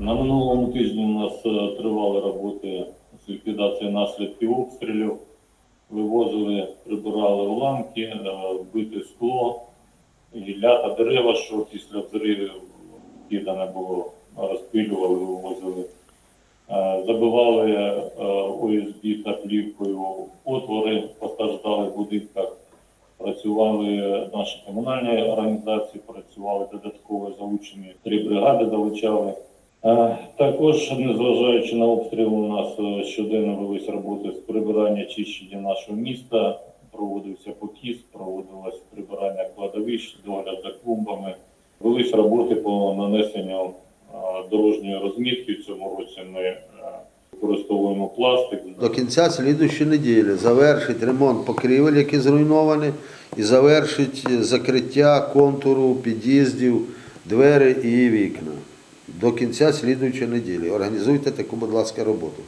На минулому тижні у нас е, тривали роботи з ліквідації наслідків обстрілів. Вивозили, прибирали уламки, е, бите скло, гілля та дерева, що після взривів кидане було, розпилювали, вивозили. Е, Забивали ОСБ та плівкою отвори в постраждалих будинках. Працювали наші комунальні організації, працювали додатково залучені три бригади залучали. Також, незважаючи на обстріл, у нас е, щоденно велись роботи з прибирання чищення нашого міста. Проводився покіс, проводилось прибирання кладовищ, догляд за клумбами. Велись роботи по нанесенню е, дорожньої розмітки. Цьому році ми е, використовуємо пластик. До кінця слідущої неділі завершить ремонт покрівель, які зруйновані, і завершить закриття контуру під'їздів, двері і вікна. До кінця слідуючої неділі. Організуйте таку, будь ласка, роботу.